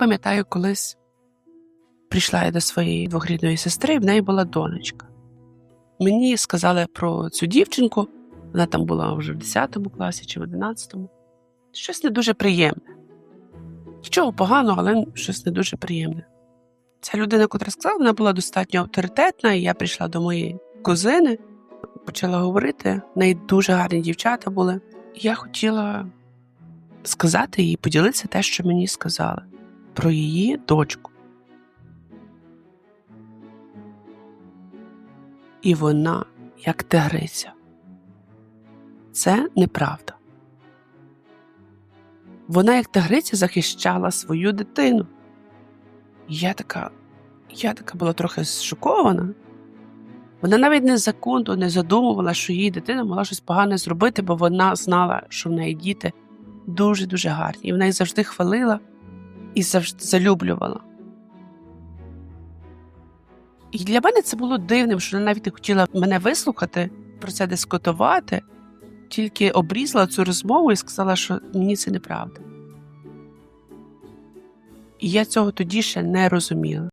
пам'ятаю, колись прийшла я до своєї двохрідної сестри, і в неї була донечка. Мені сказали про цю дівчинку, вона там була вже в 10 класі чи в 11. Щось не дуже приємне. Нічого поганого, але щось не дуже приємне. Ця людина, котра сказала, вона була достатньо авторитетна, і я прийшла до моєї кузини, почала говорити. В неї дуже гарні дівчата були. І я хотіла сказати їй, поділитися те, що мені сказали про її дочку. І вона, як тигриця. Це неправда. Вона, як тигриця, захищала свою дитину. Я така, я така була трохи шокована. Вона навіть не секунду не задумувала, що її дитина могла щось погане зробити, бо вона знала, що в неї діти дуже-дуже гарні. І вона їх завжди хвалила і завжди залюблювала. І для мене це було дивним, що вона навіть не хотіла мене вислухати, про це дискутувати, тільки обрізала цю розмову і сказала, що мені це неправда. І я цього тоді ще не розуміла.